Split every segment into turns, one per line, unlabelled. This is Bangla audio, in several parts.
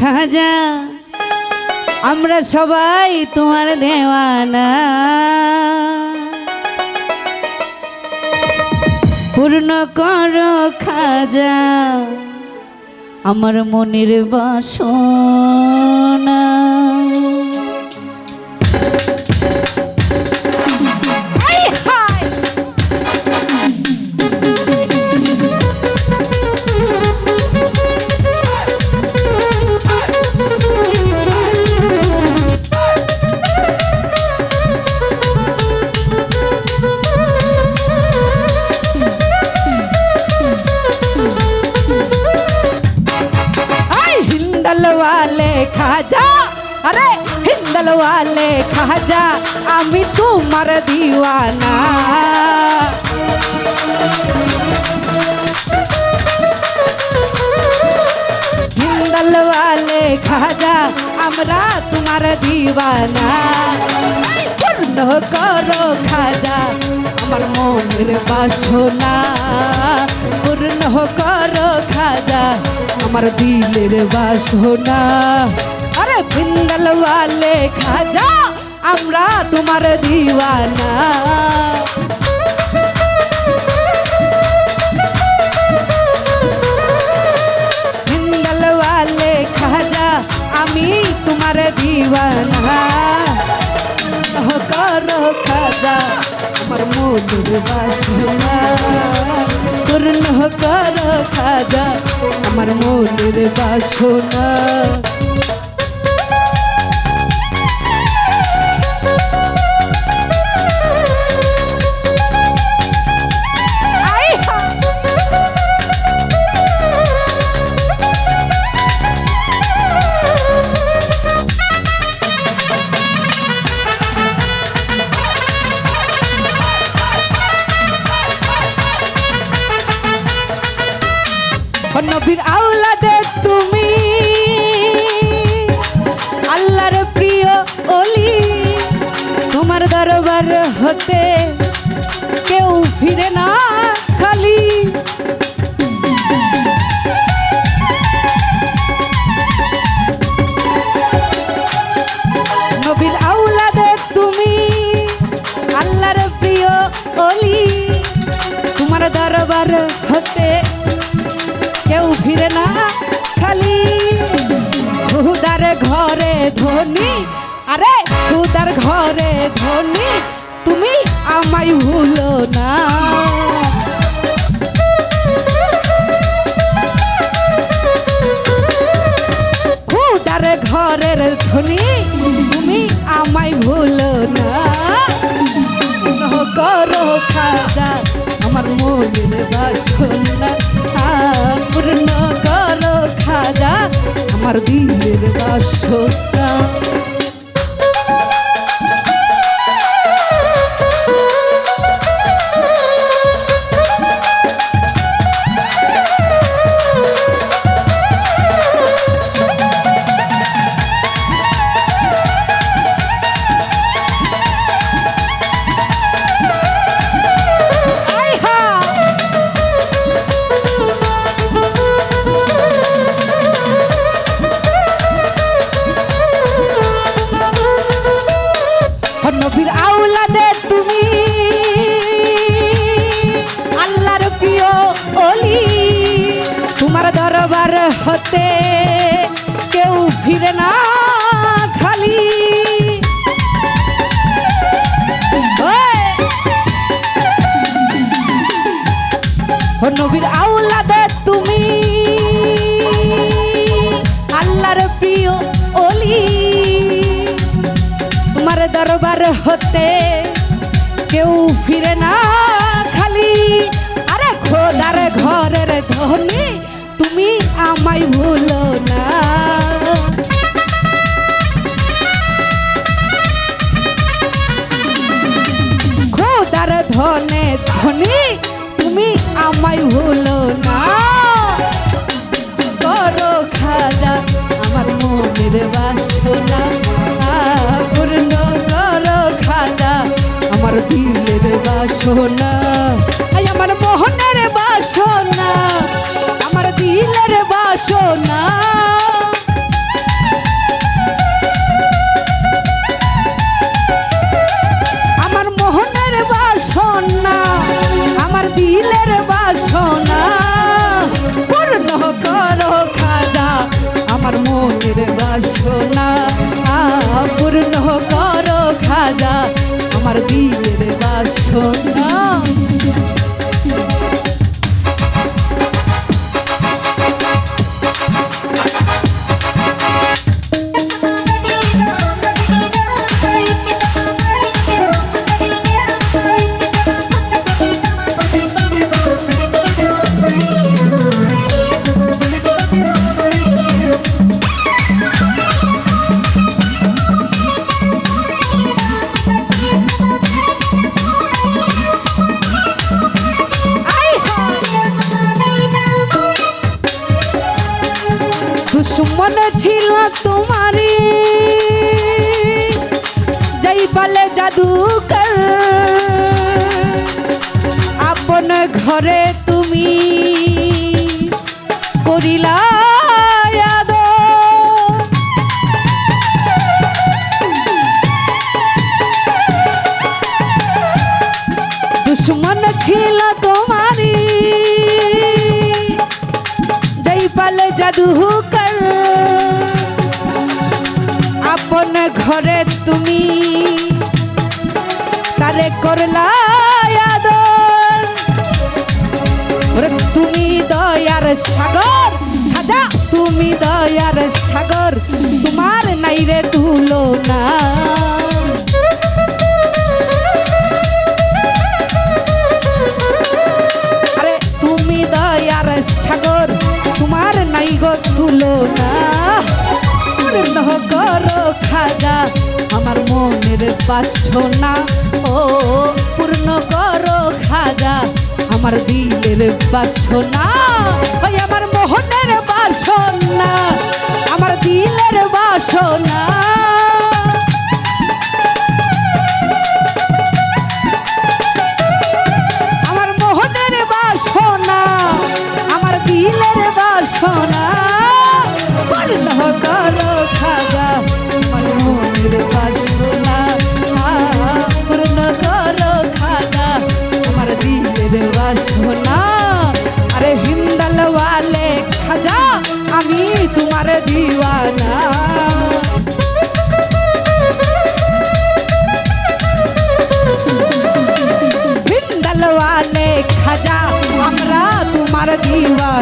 খাজা আমরা সবাই তোমার দেওয়ানা। পূর্ণ কর খাজা আমার মনের বাসনা। হিন্দল ওয়ালে খাজা আরে হিন্দল ওয়ালে খাজা আমি তোমার দিওয়ানা হিন্দল ওয়ালে খাজা আমরা তোমার দিওয়ানা আই পূর্ণ করো খাজা আমার মনের বাসনা পূর্ণ করো খাজা আমার দিলের বাসনা। আরে বিন্দল ওয়ালে খাজা, আমরা তোমার দিওয়ানা। হিন্দল ওয়ালে খাজা, আমি তোমার দিওয়ানা। করো খাজা আমার মধুর বাসনা পূর্ণ করো খাজা আমার মনের বাসনা নবীর আওলাদে তুমি। আল্লাহর প্রিয় অলি, তোমার দরবার হতে কেউ ফিরে না খালি। নবীর আওলাদে তুমি, আল্লাহর প্রিয় অলি, তোমার দরবার হতে না, খালি খুদার ঘরে ধনী। আরে খুদার ঘরে ধনী, তুমি আমায় ভুলো না। খুদার ঘরের ধনী, তুমি আমায় ভুলো না। করো খাজা, আমার মনের বাসনা পূর্ণ খাজা আমার দিলের বাসনা নবীর আউলাদে হতে কেউ ফিরে না খালি। আরে খোদার ঘরের ধনী, তুমি আমায় ভুলো না। খোদার ধনে ধনী, তুমি আমায় ভুলো না। করো খাজা আমার মনের বাসনা। আমার দিলের বাসনা। আই আমার মোহনের বাসনা, আমার দিলের বাসনা। আমার মোহনের বাসনা, আমার দিলের বাসনা। পূর্ণ করো খাজা আমার মনের বাসনা পূর্ণ করো খাজা আমার বিয়ের বাসনা। তোমারি যাই বলে জাদুকর আপন ঘরে তুমি করিলা। দুশ্মন ছিল তোমারি যাই পালে জাদু কর ঘরে তুমি, তারে করলা তুমি দয়ার সাগর, খাজা, তুমি দয়ার সাগর, তোমার নাই রে তুলো না। আরে তুমি দয়ার সাগর, তোমার নাই গো তুলনা করো খাজা, আমার মনের বাসনা। ও, পূর্ণ করো খাজা, আমার দিলের বাসনা। ওই আমার মোহনের বাসনা।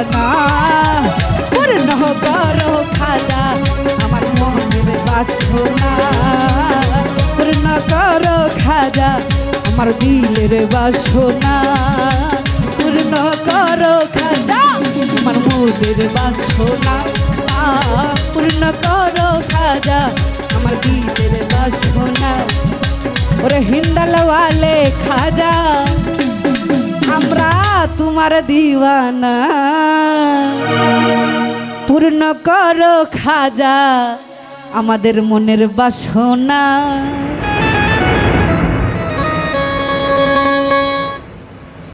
দিওয়ানা পূর্ণ করো খাজা আমার মনের বাসনা। পূর্ণ করো খাজা আমার দিলের বাসনা। পূর্ণ করো খাজা আমার মনের বাসনা। পূর্ণ করো খাজা আমার দিলের বাসনা। ওরে হিন্দালওয়ালে খাজা তোমার দিওয়ানা। পূর্ণ করো খাজা আমাদের মনের বাসনা।